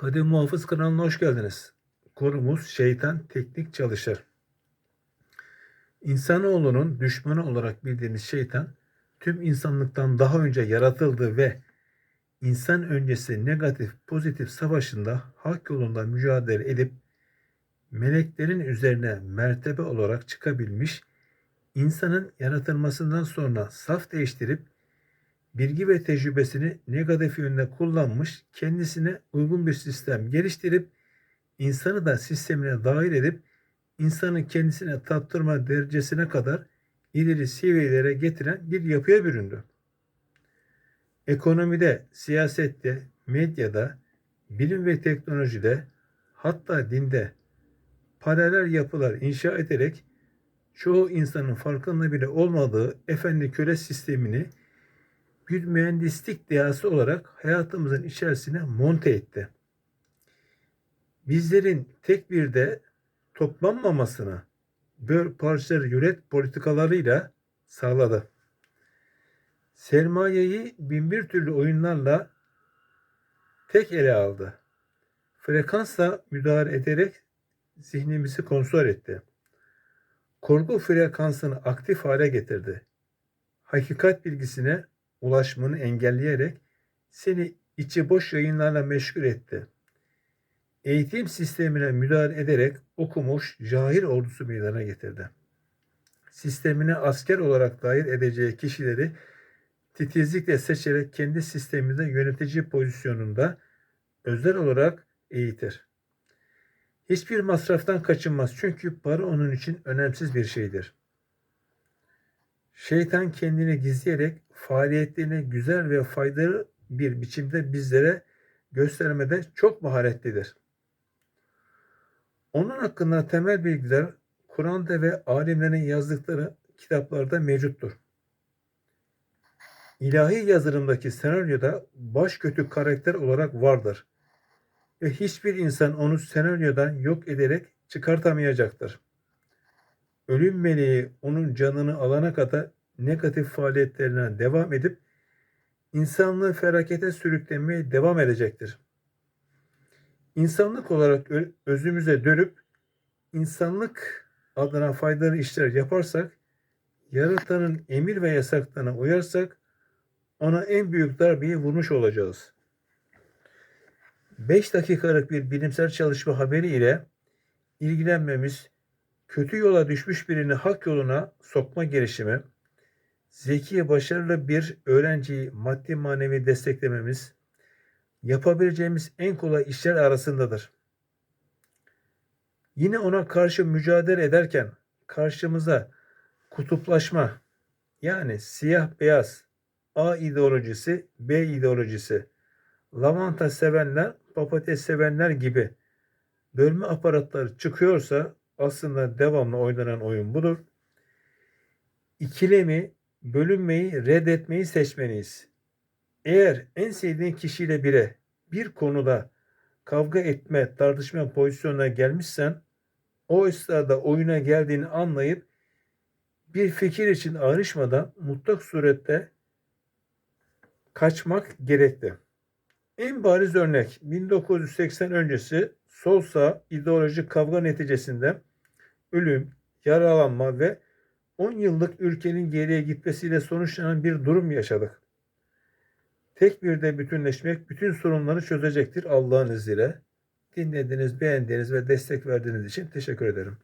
Kadim Muhafız kanalına hoş geldiniz. Konumuz şeytan teknik çalışır. İnsanoğlunun düşmanı olarak bildiğimiz şeytan, tüm insanlıktan daha önce yaratıldı ve insan öncesi negatif pozitif savaşında hak yolunda mücadele edip meleklerin üzerine mertebe olarak çıkabilmiş, insanın yaratılmasından sonra saf değiştirip bilgi ve tecrübesini negatif yönde kullanmış, kendisine uygun bir sistem geliştirip insanı da sistemine dahil edip insanı kendisine tattırma derecesine kadar ileri seviyelere getiren bir yapıya büründü. Ekonomide, siyasette, medyada, bilim ve teknolojide, hatta dinde paralel yapılar inşa ederek çoğu insanın farkında bile olmadığı efendi köle sistemini bir mühendislik dehası olarak hayatımızın içerisine monte etti. Bizlerin tek bir de toplanmamasını böl parçaları yönet politikalarıyla sağladı. Sermayeyi binbir türlü oyunlarla tek ele aldı. Frekansla müdahale ederek zihnimizi kontrol etti. Korku frekansını aktif hale getirdi. Hakikat bilgisine ulaşmanı engelleyerek seni içi boş yayınlarla meşgul etti. Eğitim sistemine müdahale ederek okumuş cahil ordusu meydana getirdi. Sistemine asker olarak dahil edeceği kişileri titizlikle seçerek kendi sisteminde yönetici pozisyonunda özel olarak eğitir. Hiçbir masraftan kaçınmaz çünkü para onun için önemsiz bir şeydir. Şeytan kendini gizleyerek faaliyetlerini güzel ve faydalı bir biçimde bizlere göstermede çok maharetlidir. Onun hakkında temel bilgiler Kur'an'da ve alimlerin yazdıkları kitaplarda mevcuttur. İlahi yazılımdaki senaryoda baş kötü karakter olarak vardır ve hiçbir insan onu senaryodan yok ederek çıkartamayacaktır. Ölüm meleği onun canını alana kadar negatif faaliyetlerine devam edip insanlığı felakete sürüklemeye devam edecektir. İnsanlık olarak özümüze dönüp insanlık adına faydalı işler yaparsak, yaratanın emir ve yasaklarına uyarsak ona en büyük darbeyi vurmuş olacağız. 5 dakikalık bir bilimsel çalışma haberi ile ilgilenmemiz, kötü yola düşmüş birini hak yoluna sokma girişimi, zeki, başarılı bir öğrenciyi maddi manevi desteklememiz, yapabileceğimiz en kolay işler arasındadır. Yine ona karşı mücadele ederken karşımıza kutuplaşma yani siyah beyaz A ideolojisi, B ideolojisi, lavanta sevenler, patates sevenler gibi bölme aparatları çıkıyorsa aslında devamlı oynanan oyun budur. İkilemi, bölünmeyi, reddetmeyi seçmeliyiz. Eğer en sevdiğin kişiyle bire bir konuda kavga etme, tartışma pozisyonuna gelmişsen o esnada oyuna geldiğini anlayıp bir fikir için ayrışmadan mutlak surette kaçmak gerekli. En bariz örnek 1980 öncesi sol sağ ideolojik kavga neticesinde ölüm, yaralanma ve 10 yıllık ülkenin geriye gitmesiyle sonuçlanan bir durum yaşadık. Tek bir de bütünleşmek bütün sorunları çözecektir Allah'ın izniyle. Dinlediğiniz, beğendiğiniz ve destek verdiğiniz için teşekkür ederim.